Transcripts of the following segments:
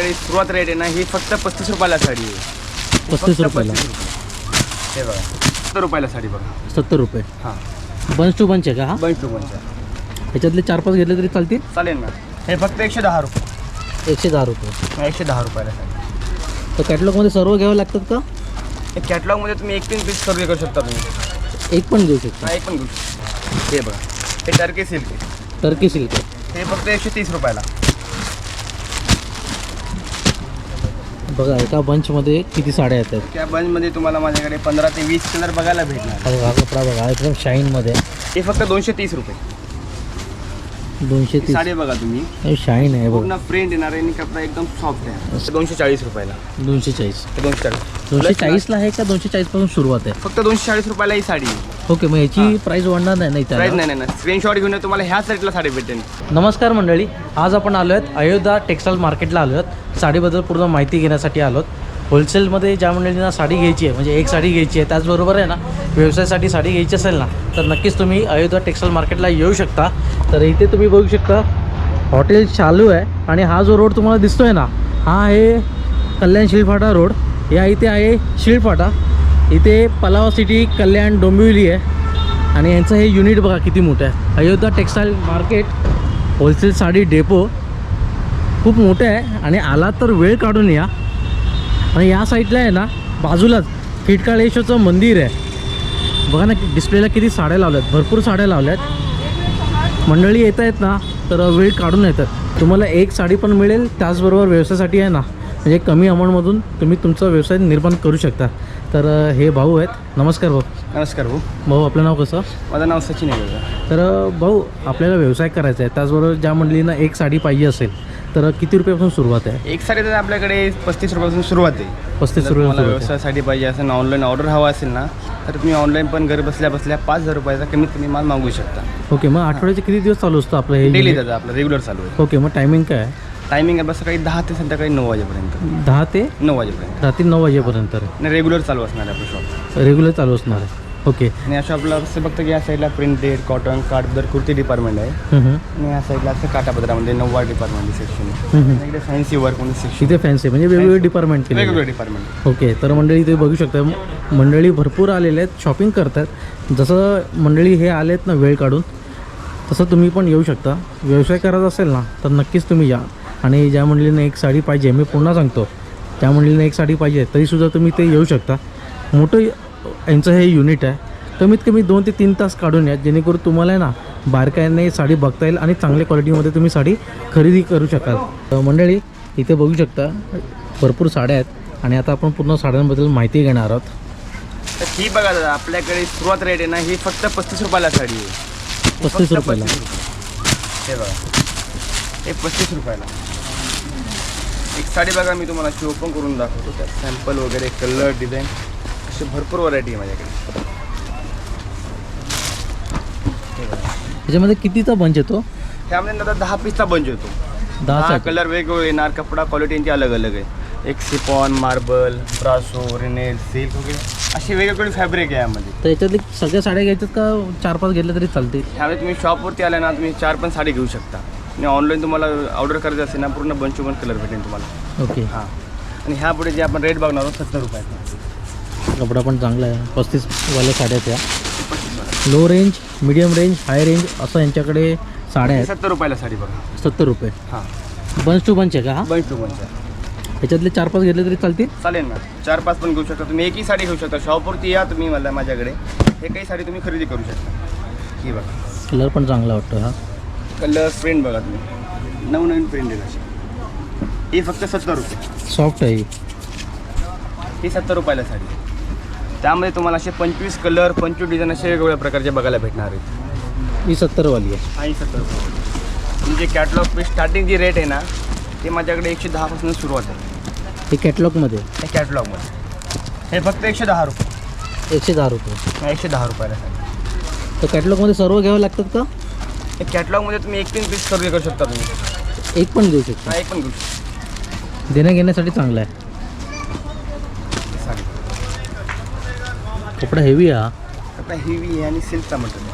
आपल्याकडे सुरुवात रेट आहे ना ही फक्त पस्तीस रुपयाला साडी आहे. पस्तीस फक्त रुपयाला? 35 रुपये. हे बघा सत्तर रुपयाला साडी बघा. सत्तर रुपये. हां. बंच टू बंच आहे का हा? बंच टू बंच ह्याच्यातले चार पाच घेतले तरी चालतील? चालेल ना. हे फक्त एकशे दहा रुपये. एकशे दहा रुपये. एकशे दहा रुपयाला साडी. तर कॅटलॉगमध्ये सर्व घ्यावं लागतात का? हे कॅटलॉगमध्ये तुम्ही एक तीन पीस खरेदी करू शकता तुम्ही. एक पण घेऊ शकतो. हा एक पण घेऊ शकता. हे बघा हे टर्की सिल्क आहे. टर्की सिल्क हे फक्त एकशे तीस रुपयाला. बघा एका बंचमध्ये किती साड्या येतात? त्या बंचमध्ये तुम्हाला माझ्याकडे पंधरा ते वीस कलर बघायला भेटणार. हा बघा, हा कपडा बघा एकदम शाईनमध्ये हे फक्त दोनशे तीस रुपये. दोनशे ही तीस. साडी बघा तुम्ही. शाईन आहे बघा. पूर्ण प्रिंट येणार आहे आणि कपडा एकदम सॉफ्ट आहे. दोनशे चाळीस रुपयाला. दोनशे चाळीस. हे दोनशे चाळीस. दोनशे चाळीसला आहे का दोनशे चाळीसपासून सुरुवात आहे? फक्त दोनशे चाळीस रुपयाला ही साडी आहे. ओके मग याची प्राईस वाढणार नाही नाही त्याला. नाही नाही स्क्रीनशॉट घेऊन तुम्हाला ह्याच रेटला साडी भेटेल नमस्कार मंडळी आज आपण आलो आहेत अयोध्या टेक्स्टाईल मार्केटला आलो आहेत. साडीबद्दल पूर्ण माहिती घेण्यासाठी आलो आहोत. होलसेलमध्ये ज्या मंडळींना साडी घ्यायची आहे म्हणजे एक साडी घ्यायची आहे त्याचबरोबर आहे ना व्यवसायासाठी साडी घ्यायची असेल ना तर नक्कीच तुम्ही अयोध्या टेक्स्टाईल मार्केटला येऊ शकता. तर इथे तुम्ही बघू शकता हॉटेल चालू आहे आणि हा जो रोड तुम्हाला दिसतो आहे ना हा आहे कल्याण शिळफाटा रोड. या इथे आहे शिळफाटा. इथे पलावा सिटी कल्याण डोंबिवली आहे. आणि यांचं हे युनिट बघा किती मोठं आहे. Ayodhya textile market wholesale sari depot. खूप मोठं आहे. आणि आला तर वेळ काढून या. आणि या साईडला आहे ना बाजूलाच किटकाळेश्वरचं मंदिर आहे. बघा ना डिस्प्लेला किती साड्या लावल्यात. भरपूर साड्या लावल्यात. मंडळी येत आहेत ना तर वेळ काढून येतात. तुम्हाला एक साडी पण मिळेल. त्याचबरोबर व्यवसायासाठी आहे ना म्हणजे कमी अमाऊंटमधून तुम्ही तुमचा व्यवसाय निर्माण करू शकता. तर हे भाऊ आहेत. नमस्कार भाऊ. नमस्कार भाऊ. भाऊ आपलं नाव कसं? माझं नाव सचिन आहे. तर भाऊ आपल्याला व्यवसाय करायचा आहे. त्याचबरोबर ज्या मंडळींना एक साडी पाहिजे असेल तर किती रुपयापासून सुरुवात आहे? एक साडी तर आपल्याकडे पस्तीस रुपयापासून सुरुवात आहे. पस्तीस आहे. व्यवसायासाठी पाहिजे असेल ऑनलाईन ऑर्डर हवा असेल ना तर तुम्ही ऑनलाईन पण घर बसल्या बसल्या पाच हजार रुपयाचा कमीत कमी माल मागू शकता. ओके मग आठवड्याचे किती दिवस चालू असतं आपलं हे डेली? त्याचा आपलं रेग्युलर चालू आहे. ओके मग टायमिंग काय आहे? टायमिंग आहे बस सकाळी दहा ते संध्याकाळी नऊ वाजेपर्यंत. दहा ते नऊ वाजेपर्यंत. रात्री नऊ वाजेपर्यंत. आणि रेग्युलर चालू असणार आहे आपलं शॉप रेग्युलर चालू असणार आहे. ओके आणि या शॉपला असं बघतं की या साईडला प्रिंटेड कॉटन काठदर कुर्ती डिपार्टमेंट आहे. आणि या साईडला असं काटापदरामध्ये नऊवार डिपार्टमेंट सेक्शन. इकडे फॅन्सी वर्क म्हणून सेक्शन इथे फॅन्सी म्हणजे वेगवेगळे डिपार्टमेंट केले वेगवेगळे डिपार्टमेंट ओके तर मंडळी इथे बघू शकता मंडळी भरपूर आलेले आहेत शॉपिंग करतात. जसं मंडळी हे आले आहेत ना वेळ काढून तसं तुम्ही पण येऊ शकता. व्यवसाय करायचा असेल ना तर नक्कीच तुम्ही या. आणि ज्या मंडळींना एक साडी पाहिजे मी पुन्हा सांगतो. त्या मंडळींना एक साडी पाहिजे तरीसुद्धा तुम्ही ते येऊ शकता. मोठं यांचं हे युनिट आहे. कमीत कमी दोन ते तीन तास काढून या जेणेकरून तुम्हाला ना बारकाईने साडी बघता येईल आणि चांगल्या क्वालिटीमध्ये तुम्ही साडी खरेदी करू शकाल. मंडळी इथे बघू शकता भरपूर साड्या आहेत. आणि आता आपण पूर्ण साड्यांबद्दल माहिती घेणार आहोत. तर ही बघा दादा आपल्याकडे सुरुवात रेट आहे ना ही फक्त पस्तीस रुपयाला साडी आहे. पस्तीस रुपयाला. 35 रुपये. हे बघा. हे पस्तीस रुपयाला. एक साडी बघा मी तुम्हाला अशी ओपन करून दाखवतो. त्यात सॅम्पल वगैरे कलर डिझाईन असे भरपूर व्हरायटी आहे माझ्याकडे. त्याच्यामध्ये कितीचा बंच येतो? त्यामध्ये आता दहा पीसचा बंच होतो दहा कलर वेगवेगळे येणार कपडा क्वालिटी यांची अलग अलग आहे. एक सिपॉन मार्बल ब्रासो रिनेल सिल्क वगैरे. अशी वेगवेगळी फॅब्रिक आहे यामध्ये. तर याच्यातली सगळ्या साड्या घ्यायच्यात का चार पाच घेतल्या तरी चालतील? ह्यावेळी तुम्ही शॉपवरती आले ना तुम्ही चार पण साडी घेऊ शकता. आणि ऑनलाईन तुम्हाला ऑर्डर करायचं असेल ना पूर्ण बंच पण कलर भेटेल तुम्हाला. ओके हां. आणि ह्या पुढे जे आपण रेट बघणार आहोत सत्तर रुपयाचा कपडा पण चांगला आहे. पस्तीसवाल्या साड्या त्या. Low range medium range high range असं यांच्याकडे साड्या आहेत. सत्तर रुपयाला साडी बघा. सत्तर रुपये. हां. बंच टू बंच आहे का? हा बंच टू बंच आहे. याच्यातले चार पाच घेतले तरी चालतील? चालेल ना. चार पाच पण घेऊ शकता. तुम्ही एकही साडी घेऊ शकता. शॉपवरती या तुम्ही मला माझ्याकडे. हे काही साडी तुम्ही खरेदी करू शकता. ही बघा. कलर पण चांगला वाटतो हा. कलर प्रिंट बघा तुम्ही. नवनवीन प्रिंट आहे अशी. ही फक्त सत्तर रुपये. सॉफ्ट आहे. ही. सत्तर रुपयाला साडी. आहे. त्यामध्ये तुम्हाला असे पंचवीस कलर पंचवीस डिझाईन असे वेगवेगळ्या प्रकारचे बघायला भेटणार आहेत. ही सत्तरवाली आहे. हा ही सत्तर रुपये. म्हणजे कॅटलॉग स्टार्टिंग जी रेट आहे ना ते माझ्याकडे एकशे दहापासून सुरुवात आहे. हे कॅटलॉगमध्ये हे कॅटलॉगमध्ये हे फक्त एकशे दहा रुपये. एकशे दहा रुपये. एकशे दहा रुपयाला साडी. तर कॅटलॉगमध्ये सर्व घ्यावं लागतात का? कॅटलॉगमध्ये तुम्ही एक तीन पीस खरेदी करू शकता तुम्ही. एक पण घेऊ शकता? हा एक पण घेऊ शकता. देण्या घेण्यासाठी चांगला आहे. कपडा हेवी हा. आता हिवी आहे आणि सिल्कचा मटेरियल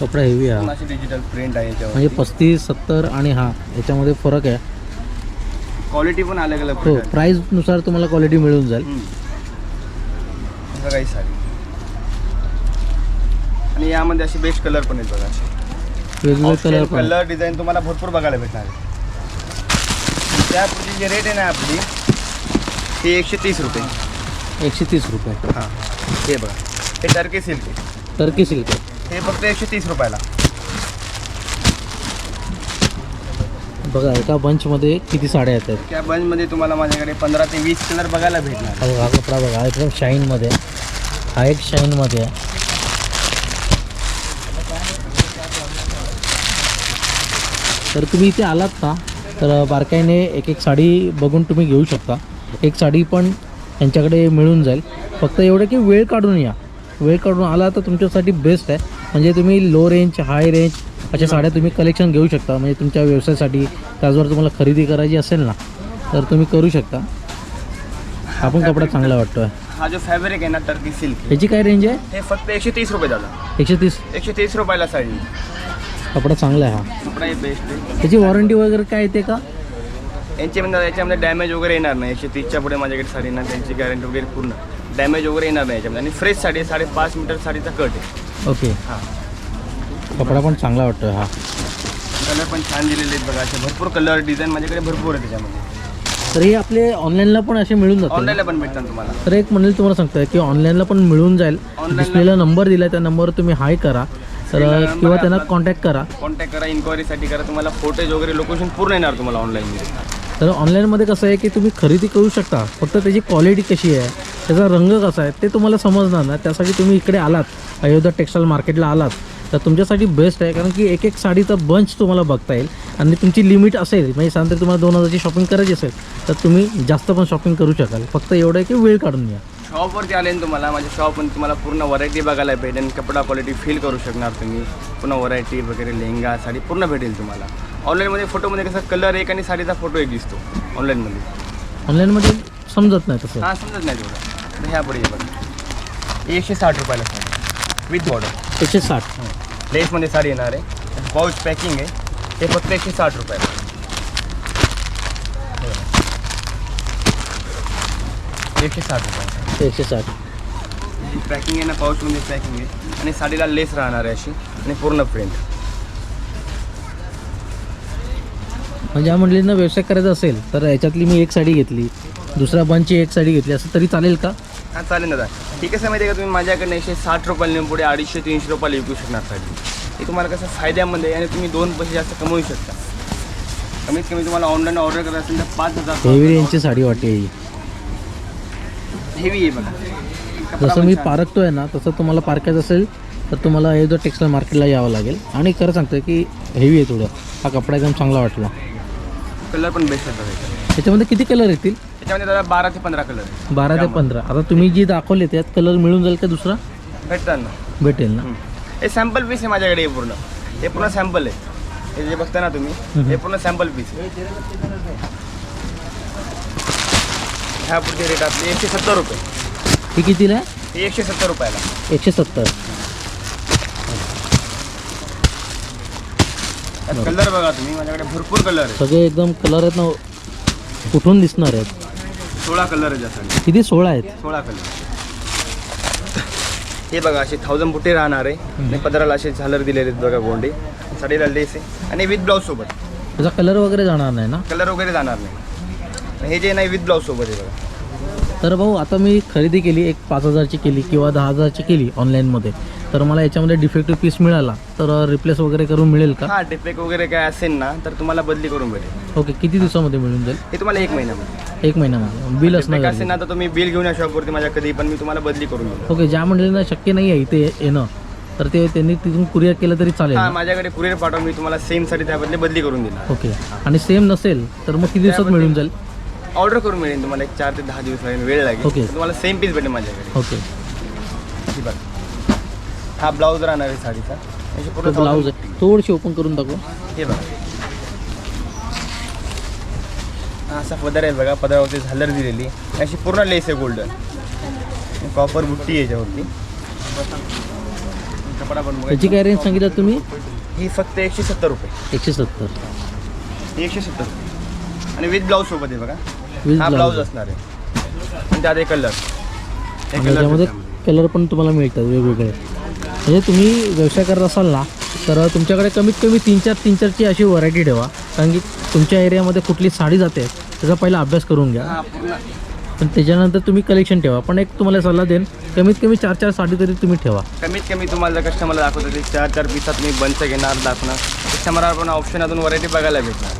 कपडा हेवी हा. अशी डिजिटल प्रिंट आहे म्हणजे याच्यावर पस्तीस सत्तर आणि हा याच्यामध्ये फरक आहे. क्वालिटी पण अलग अलग हो. प्राईजनुसार तुम्हाला क्वालिटी मिळून जाईल. असं काही साडी. आणि यामध्ये असे बेस्ट कलर पण आहेत बघा. असे वेगवेगळे कलर पण. कलर डिझाईन तुम्हाला भरपूर बघायला भेटणार आहे. त्यापुढची जी रेट आहे ना आपली ती एकशे तीस रुपये. एकशे तीस रुपये. हां. हे बघा. हे टर्की सिल्क आहे. टर्की सिल्क हे फक्त एकशे तीस रुपयाला. बघा एका बंचमध्ये किती साड्या येतात? त्या बंचमध्ये तुम्हाला माझ्याकडे पंधरा ते वीस कलर बघायला भेटणार. हा बघा हा कपडा बघा हा एकदम शाईनमध्ये. हा एक शाईनमध्ये आहे तर तुम्ही इथे आलात ना तर बारकाईने एक एक साडी बघून तुम्ही घेऊ शकता. एक साडी पण यांच्याकडे मिळून जाईल. फक्त एवढं की वेळ काढून या. वेळ काढून आला तर तुमच्यासाठी बेस्ट आहे. म्हणजे तुम्ही लो रेंज हाय रेंज अशा साड्या तुम्ही कलेक्शन घेऊ शकता. म्हणजे तुमच्या व्यवसायासाठी त्याचवर तुम्हाला खरेदी करायची असेल ना तर तुम्ही करू शकता. हा पण कपडा चांगला वाटतो आहे हा जो फॅब्रिक आहे ना टर्की सिल्क याची काय रेंज आहे? हे फक्त एकशे तीस रुपये झालं एकशे तीस. एकशे तीस रुपयाला साडी. कपडा चांगला आहे हा. कपडा बेस्ट आहे. त्याची वॉरंटी वगैरे काय येते का? यांचे म्हणजे याच्यामध्ये डॅमेज वगैरे येणार नाही. एकशे तीसच्या पुढे माझ्याकडे साडी ना त्यांची गॅरंटी वगैरे पूर्ण. डॅमेज वगैरे येणार नाही याच्यामध्ये. आणि फ्रेश साडी आहे, साडेपाच मीटर साडीचा कट आहे. ओके हां. कपडा पण चांगला वाटतो हा. कलर पण छान दिलेले आहेत बघा. असे भरपूर कलर डिझाईन माझ्याकडे भरपूर आहे त्याच्यामध्ये तर हे आपले ऑनलाईनला पण असे मिळून जातील ऑनलाईनला पण भेटतात तुम्हाला. तर एक म्हणेल तुम्हाला सांगतोय की ऑनलाईनला पण मिळून जाईल. Online ला- डिस्प्लेला नंबर दिला त्या नंबरवर तुम्ही हाय करा. तर किंवा त्यांना. कॉन्टॅक्ट करा. कॉन्टॅक्ट करा इन्क्वायरीसाठी करा. तुम्हाला फोटेज वगैरे लोकेशन पूर्ण येणार तुम्हाला ऑनलाईन तर ऑनलाईनमध्ये कसं आहे की तुम्ही खरेदी करू शकता. फक्त त्याची क्वालिटी कशी आहे त्याचा रंग कसा आहे ते तुम्हाला समजणार ना. त्यासाठी तुम्ही इकडे आलात अयोध्या टेक्स्टाईल मार्केटला आलात. तर तुमच्यासाठी बेस्ट आहे कारण की एक एक साडीचा बंच तुम्हाला बघता येईल. आणि तुमची लिमिट असेल म्हणजे सांगते तुम्हाला दोन हजारची शॉपिंग करायची असेल तर तुम्ही जास्त पण शॉपिंग करू शकाल. फक्त एवढं आहे की वेळ काढून या शॉपवरती आले ना तुम्हाला माझ्या शॉपमध्ये तुम्हाला पूर्ण व्हरायटी बघायला भेटेल. कपडा क्वालिटी फील करू शकणार तुम्ही. पूर्ण व्हरायटी वगैरे लेहंगा साडी पूर्ण भेटेल तुम्हाला. ऑनलाईनमध्ये फोटोमध्ये कसं कलर एक आणि साडीचा फोटो एक दिसतो. ऑनलाईनमध्ये ऑनलाईनमध्ये समजत नाही तसं. हां समजत नाही तेवढं. तर ह्या पुढे बघा. एकशे साठ रुपयाला साडी. विथ बॉर्डर एकशे साठ. लेसमध्ये साडी येणार आहे. पाऊच पॅकिंग आहे. ते फक्त एकशे साठ रुपयाला. एकशे साठ रुपये एकशे साठ. पॅकिंग आहे ना पाऊचमध्ये पॅकिंग आहे. आणि साडीला लेस राहणार आहे अशी. आणि पूर्ण प्रिंट म्हणजे या मंडळींना व्यवसाय करायचा असेल तर याच्यातली मी एक साडी घेतली. दुसऱ्या बंचची एक साडी घेतली. असं तरी चालेल का? हां चालेल दादा. ठीक आहे माहिती आहे का तुम्ही माझ्याकडनं एकशे साठ रुपयाला पुढे अडीचशे तीनशे रुपयाला विकू शकणार साडी. हे तुम्हाला कसं फायद्यामध्ये आहे आणि तुम्ही दोन पैसे जास्त कमवू शकता. कमीत कमी तुम्हाला ऑनलाईन ऑर्डर करायचं असेल तर पाच हजार साडी वाटते ही हेवी आहे बघा. जसं मी. पारखतोय ना तसं तुम्हाला पारखायचं असेल तर तुम्हाला अयोध्या टेक्स्टाईल मार्केटला यावं लागेल. आणि खरं सांगतोय की हेवी आहे थोडं. हा कपडा एकदम चांगला वाटला. कलर पण बेस्ट आहे त्याच्यात त्याच्यामध्ये किती कलर येतील? त्याच्यामध्ये दादा बारा ते पंधरा कलर आहे. बारा ते. पंधरा. आता तुम्ही जी दाखवले त्यात कलर मिळून जाईल का दुसरा? भेटतात ना. भेटेल ना. हे सॅम्पल पीस आहे माझ्याकडे हे पूर्ण. हे पूर्ण सॅम्पल आहे. हे जे बघता ना तुम्ही. हे पूर्ण सॅम्पल पीस आहे. ह्या पुढचे रेट आपले एकशे सत्तर रुपये. ही कितीला आहे? हे एकशे सत्तर रुपयाला. एकशे सत्तर. त्यात कलर बघा तुम्ही माझ्याकडे भरपूर कलर आहे सगळे एकदम कलर आहेत ना कुठून दिसणार आहेत. सोळा कलर आहे त्यासाठी किती? सोळा आहेत. सोळा कलर हे बघा असे थाउजंड बुटे राहणार आहे. आणि पदराला असे झालर दिलेले आहेत बघा गोंडे. साडीला लेस आहे. आणि विथ ब्लाऊज सोबत. त्याचा कलर वगैरे जाणार नाही ना? कलर वगैरे जाणार नाही. हे जे नाही विथ ब्लाऊज सोबत आहे बघा. तर भाऊ आता मी खरेदी केली एक पाच हजारची केली किंवा दहा हजारची केली ऑनलाईनमध्ये तर मला याच्यामध्ये डिफेक्टिव्ह पीस मिळाला. तर रिप्लेस वगैरे करून मिळेल का? हा डिफेक्ट वगैरे काय असेल ना तर तुम्हाला बदली करून भेटेल. ओके किती दिवसामध्ये मिळून जाईल? हे तुम्हाला एक महिन्यामध्ये. एक महिन्यामध्ये. बिल असणार डिफेक्ट असेल ना तर तुम्ही बिल घेऊन या शॉपवरती माझ्या कधी पण मी तुम्हाला बदली करून देईल ओके ज्या मंडळींना शक्य नाही आहे इथे येणं तर ते त्यांनी तिथून कुरिअर केलं तरी चालेल हा? माझ्याकडे कुरिअर पाठवून मी तुम्हाला सेमसाठी त्याबदले बदली करून देणार. ओके. आणि सेम नसेल तर मग किती दिवसात मिळून जाईल? ऑर्डर करून मिळेल तुम्हाला एक चार ते दहा दिवस वेळ लागेल. Okay. तुम्हाला सेम पीस भेटेल माझ्याकडे. ओके. ही बघा. हा ब्लाऊज राहणार आहे साडीचा. याची तो पूर्ण ब्लाऊज आहे. थोडीशी ओपन करून दाखवा. हे बघा. हा असा पदर आहे बघा पदरावरती झालर दिलेली. अशी पूर्ण लेस आहे गोल्डन कॉपर बुट्टी आहे याच्यावरती. कपडा बघा. त्याची काय रेंज सांगितलं तुम्ही? ही फक्त एकशे सत्तर रुपये. एकशे सत्तर. एकशे सत्तर. आणि विथ ब्लाऊज सोबत आहे बघा. हा. ब्लाऊज असणार आहे. आणि त्यात एक कलर. आणि कलर पण तुम्हाला मिळतात वेगवेगळे. म्हणजे तुम्ही व्यवसाय करत असाल ना तर तुमच्याकडे कमीत कमी तीन चार तीन चारची अशी व्हरायटी ठेवा. कारण की तुमच्या एरियामध्ये कुठली साडी जाते त्याचा पहिला अभ्यास करून घ्या. पण त्याच्यानंतर तुम्ही कलेक्शन ठेवा. पण एक तुम्हाला सल्ला देईन कमीत कमी चार चार साडी तरी तुम्ही ठेवा. कमीत कमी तुम्हाला जर कस्टमरला दाखवतो ते चार चार पिसात मी बंच घेणार दाखवणार. कस्टमरला पण ऑप्शन अजून व्हरायटी बघायला भेटणार.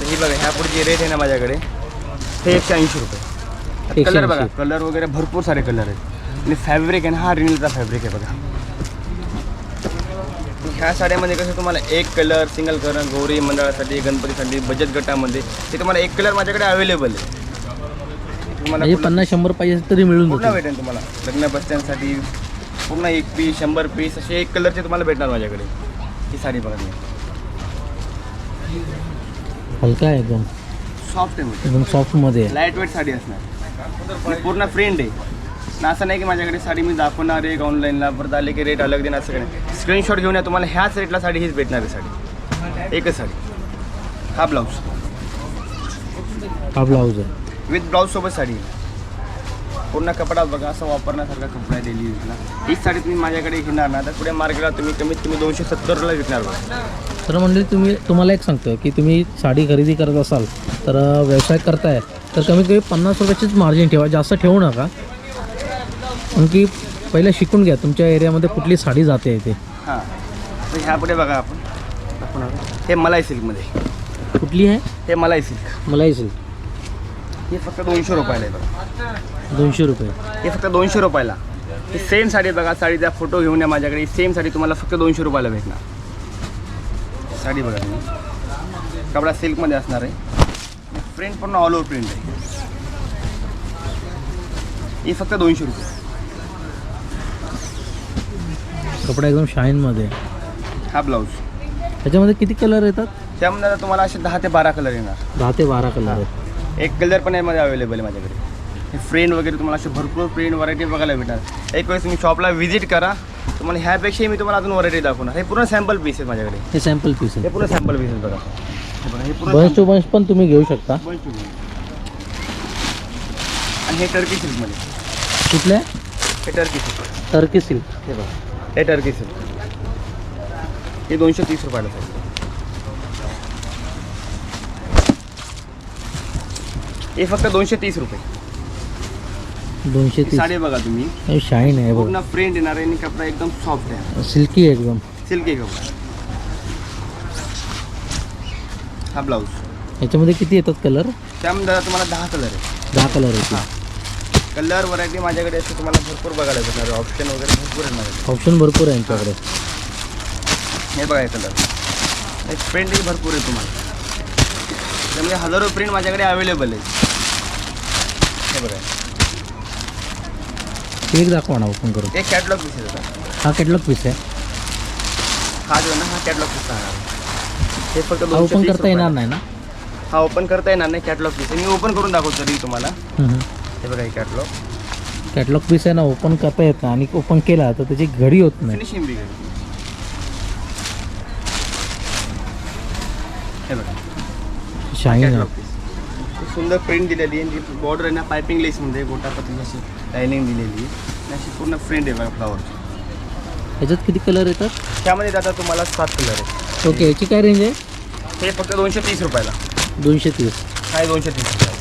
तर ही बघा ह्या पुढची रेट आहे ना माझ्याकडे. हे एकशे ऐंशी रुपये. 180. कलर बघा कलर वगैरे भरपूर सारे कलर आहेत. आणि फॅब्रिक आहे ना हा रिनलचा फॅब्रिक आहे बघा. ह्या साड्यामध्ये कसं तुम्हाला एक कलर सिंगल कलर गौरी मंडळासाठी गणपतीसाठी बचत गटामध्ये ते तुम्हाला एक कलर माझ्याकडे अवेलेबल आहे. तुम्हाला म्हणजे पन्नास शंभर पाहिजे तरी मिळून पूर्ण जाते भेटेल तुम्हाला. लग्न बसत्यांसाठी पूर्ण एक पीस शंभर पीस असे एक कलरचे तुम्हाला भेटणार माझ्याकडे. ही साडी बघा तुम्ही. हलका आहे एकदम. सॉफ्ट आहे एकदम सॉफ्टमध्ये लाइट वेट साडी असणार. पूर्ण फ्रेंड आहे. ना असं नाही की माझ्याकडे साडी मी दाखवणार आहे ऑनलाईनला परत आले की रेट अलग देणार असं काही स्क्रीनशॉट घेऊन या तुम्हाला ह्याच रेटला साडी हीच भेटणार आहे साडी. एकच साडी. हा ब्लाऊज हा ब्लाऊज आहे. विथ ब्लाऊजसोबत साडी. आहे. पूर्ण कपडा बघा असं वापरण्यासारखा कपडा आहे डेली यूजला हीच साडी तुम्ही माझ्याकडे घेणार ना तर पुढे मार्केटला तुम्ही कमीत कमी दोनशे सत्तरला विकणार बघा. तर म्हणजे तुम्ही तुम्हाला एक सांगतो की तुम्ही साडी खरेदी करत असाल तर व्यवसाय करताय तर कमीत कमी पन्नास रुपयाचीच मार्जिन ठेवा जास्त ठेवू नका. कारण की पहिलं शिकून घ्या तुमच्या एरियामध्ये कुठली साडी जाते ते. हां. तर ह्या पुढे बघा आपण. दाखवणार. हे मलाई सिल्कमध्ये कुठली आहे? हे मलाई सिल्क मलाई सिल्क हे फक्त दोनशे रुपयाला आहे बघा. दोनशे रुपये. हे फक्त दोनशे रुपयाला. ही सेम साडी बघा साडीचा फोटो घेऊन या माझ्याकडे. ही सेम साडी तुम्हाला फक्त दोनशे रुपयाला भेटणार. साडी बघा तुम्ही. कपडा सिल्कमध्ये असणार आहे. प्रिंट पण ऑल ओव्हर प्रिंट आहे. ही फक्त दोनशे रुपये. कपडा एकदम शाईनमध्ये. हा ब्लाऊज त्याच्यामध्ये किती कलर येतात? त्यामध्ये तुम्हाला असे दहा ते बारा कलर येणार. दहा ते बारा कलर एक कलर पण यामध्ये अवेलेबल आहे माझ्याकडे. हे फ्रेंड वगैरे तुम्हाला असे भरपूर फ्रेंड व्हरायटी बघायला भेटणार. एक वेळेस तुम्ही शॉपला व्हिजिट करा. तुम्हाला ह्यापेक्षाही मी तुम्हाला अजून व्हरायटी दाखवणार. हे पूर्ण सॅम्पल पीस आहे माझ्याकडे. हे सॅम्पल पीस हे आहे पूर्ण सॅम्पल पीस आहे बघा. हे हे पूर्ण बंच टू बंच पण तुम्ही घेऊ शकता. आणि हे टर्की सिल्कमध्ये कुठल्या हे टर्की सिल्क टर्की सिल्क हे बघा. हे टर्की सिल्क हे दोनशे तीस रुपयाला हे फक्त दोनशे तीस रुपये. दोनशे तीस साडी बघा तुम्ही. शाईन आहे पूर्ण प्रिंट येणार आहे आणि कपडा एकदम सॉफ्ट आहे. सिल्की एकदम. सिल्की कपडा. हा ब्लाऊज याच्यामध्ये किती येतात कलर त्यामध्ये तुम्हाला दहा कलर आहे दहा कलर येतात कलर व्हरायटी माझ्याकडे असे तुम्हाला भरपूर बघायला भेटणार ऑप्शन वगैरे भरपूर आहे माझ्याकडे. ऑप्शन भरपूर आहे यांच्याकडे. हे. बघा हे कलर एक प्रिंटही भरपूर आहे तुम्हाला. त्यामध्ये हजारो प्रिंट माझ्याकडे अवेलेबल आहे. हे बघा एक दाखवा ना ओपन करून. हे कॅटलॉग पीस आहे हा कॅटलॉग पीस आहे. हा जो आहे ना हा कॅटलॉग पीस राहणार हे फक्त हा ओपन करता येणार रुपयाला. नाही ना? हा ओपन करता येणार नाही कॅटलॉग पीस आहे. मी ओपन करून दाखवतो तरी तुम्हाला. हे बघा हे कॅटलॉग कॅटलॉग पीस आहे ना ओपन करता येत नाही. आणि ओपन केला तर त्याची घडी होत नाही. फिनिशिंग बिघड हे बघा. शाईन आहे पीस खूप सुंदर प्रिंट दिलेली आहे. जी बॉर्डर आहे ना पायपिंग लेसमध्ये गोटा पत्री अशी लाईनिंग दिलेली आहे. अशी पूर्ण फ्रेंड आहे बघा फ्लावरची याच्यात किती कलर येतात? त्यामध्ये आता तुम्हाला सात कलर आहे ओके याची काय रेंज आहे? हे फक्त दोनशे तीस रुपयाला. दोनशे तीस हा आहे दोनशे तीस रुपयाला.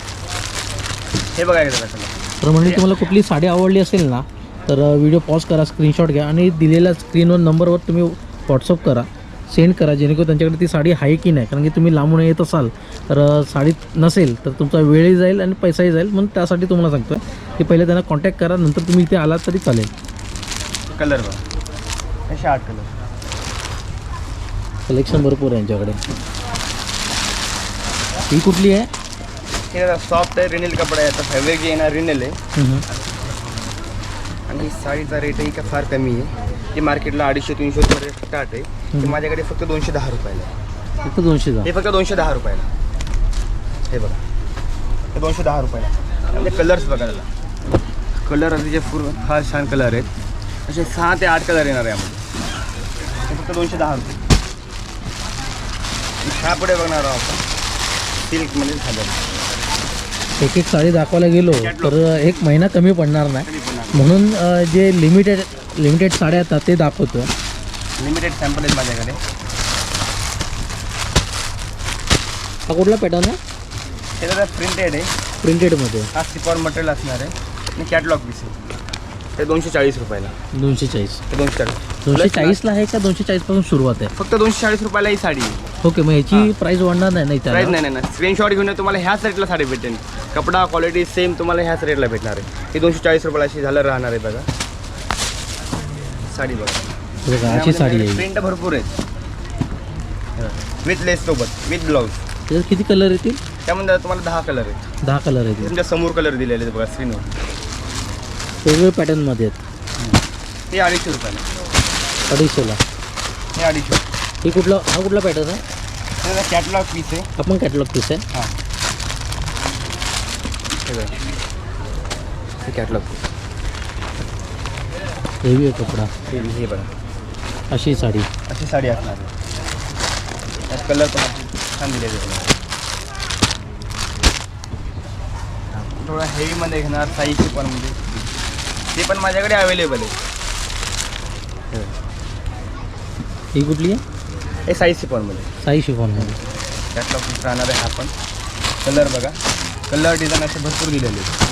हे बघा एकदा कलर तर म्हणजे तुम्हाला कुठली साडी आवडली असेल ना तर व्हिडिओ पॉज करा स्क्रीनशॉट घ्या आणि दिलेल्या स्क्रीनवर नंबरवर तुम्ही व्हॉट्सअप करा. सेंड करा जेणेकरून त्यांच्याकडे ती साडी आहे की नाही? कारण की तुम्ही लांबून येत असाल तर साडी नसेल तर तुमचा वेळही जाईल आणि पैसाही जाईल. म्हणून त्यासाठी तुम्हाला सांगतो आहे की पहिले त्यांना कॉन्टॅक्ट करा नंतर तुम्ही इथे आलात तरी चालेल. कलर बघा. असे आठ कलर कलेक्शन भरपूर आहे यांच्याकडे. ही कुठली आहे? सॉफ्ट आहे रिनेल कपडा आहे. आता फॅब्रिक येणार रिनेल आहे. ही साडीचा रेटही का फार कमी आहे. ती मार्केटला अडीचशे तीनशे रुपये स्टार्ट आहे. ती. माझ्याकडे फक्त दोनशे दहा रुपयाला आहे. फक्त दोनशेचा हे फक्त दोनशे दहा रुपयाला. हे बघा. हे दोनशे दहा रुपयाला. म्हणजे कलर्स बघा त्याला कलर अतिशय पूर्ण हा छान कलर आहेत. असे सहा ते आठ कलर येणार आहे यामध्ये. हे फक्त दोनशे दहा रुपये. ह्या पुढे बघणार आहोत आपण. सिल्कमध्ये झालं. एक एक साडी दाखवायला गेलो तर एक महिना कमी पडणार नाही. म्हणून जे लिमिटेड लिमिटेड साड्या येतात ते दाखवतो. लिमिटेड सॅम्पल आहेत माझ्याकडे. हा कुठला पॅटर्न आहे? जरा प्रिंटेड आहे. प्रिंटेडमध्ये हा सिपॉर मटेरियल असणार आहे. आणि कॅटलॉग पीस आहे. ते दोनशे चाळीस रुपयाला. दोनशे चाळीस. ते दोनशे चाळीस. दोनशे चाळीसला आहे का दोनशे चाळीसपासून सुरुवात आहे? फक्त दोनशे चाळीस रुपयाला ही साडी आहे. ओके मग याची प्राईस वाढणार नाही नाही प्राईस नाही नाही स्क्रीनशॉट घेऊन तुम्हाला ह्याच रेटला साडी भेटेल. कपडा क्वालिटी सेम तुम्हाला ह्याच रेटला भेटणार आहे. ही दोनशे चाळीस रुपयाला अशी झालं राहणार आहे बघा. साडी बघा. अशी साडी आहे. प्रिंट भरपूर आहेत. विथ लेस सोबत विथ ब्लाऊज त्याच्यात किती कलर येतील? त्यामध्ये तुम्हाला दहा कलर आहेत. दहा कलर येतील. तुमच्यासमोर कलर दिलेले आहेत बघा स्क्रीनवर वेगवेगळ्या पॅटर्नमध्ये आहेत. हे. अडीचशे रुपयाला. अडीचशेला हे अडीचशे. हे कुठला हा कुठला पॅटर्न आहे? कॅटलॉग पीस आहे. आपण कॅटलॉग पीस आहे. हां. हे कॅटलॉग हेवी आहे कपडा. हे हे बघा. अशी साडी. अशी साडी असणार. आहे त्यात कलर पण आपण छान दिलेले आहेत. थोडा हेवीमध्ये घेणार साईजचे पण म्हणजे. ते पण माझ्याकडे अवेलेबल आहे. हे कुठली आहे? हे साईज सिपॉनमध्ये साई शिफॉनमध्ये त्यातला पीस राहणार आहे हा पण. कलर बघा. कलर डिझाईन असे भरपूर दिलेले आहेत.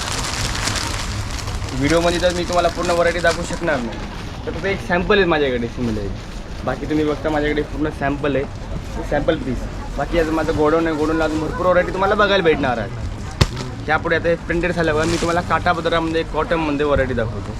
व्हिडिओमध्ये तर मी तुम्हाला पूर्ण व्हरायटी दाखवू शकणार नाही. तर फक्त एक सॅम्पल आहे माझ्याकडे सिमिलर बाकी तुम्ही बघता माझ्याकडे पूर्ण सॅम्पल आहे. सॅम्पल पीस बाकी आज माझं गोडाऊन आहे. गोडवून लागून भरपूर व्हरायटी तुम्हाला बघायला भेटणार आहे. त्यापुढे आता प्रिंटेड झाल्यावर मी तुम्हाला काटापदरामध्ये कॉटनमध्ये व्हरायटी दाखवतो.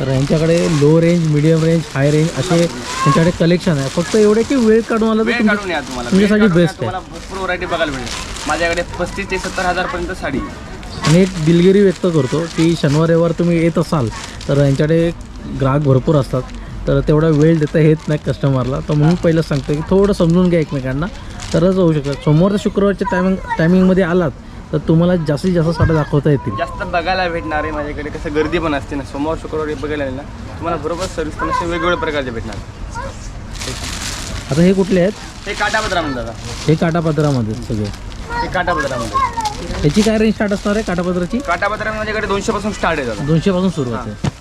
तर यांच्याकडे low range medium range high range असे यांच्याकडे कलेक्शन आहे. फक्त एवढे की वेळ काढून आला तर वेळ तुमची- काढून या तुम्हाला. वेळ तुमच्यासाठी काढून या, बेस्ट आहे. भरपूर व्हरायटी बघायला भेटेल माझ्याकडे पस्तीस ते सत्तर हजारपर्यंत साडी आहे. आणि एक दिलगिरी व्यक्त करतो की शनिवार रविवार तुम्ही येत असाल तर यांच्याकडे ग्राहक भरपूर असतात. तर तेवढा वेळ देता येत नाही कस्टमरला तर म्हणून पहिलं सांगतो की थोडं समजून घ्या एकमेकांना. तरच होऊ शकतं. सोमवार ते शुक्रवारच्या टायमिंग टायमिंगमध्ये आलात तर तुम्हाला जास्तीत जास्त साड्या दाखवता येतील. जास्त बघायला भेटणार आहे माझ्याकडे. कसं गर्दी पण असते ना. सोमवार शुक्रवारी बघायला ना तुम्हाला बरोबर सर्विस पण असे वेगवेगळ्या प्रकारचे भेटणार. आता हे कुठले आहेत? हे काटापदरामध्ये दादा. हे काटापदरामध्ये आहेत सगळे. हे काटापदरामध्ये याची काय रेंज स्टार्ट असणार आहे काटापदराची? काटापदरा माझ्याकडे दोनशे पासून स्टार्ट आहे दादा. दोनशेपासून सुरुवात आहे.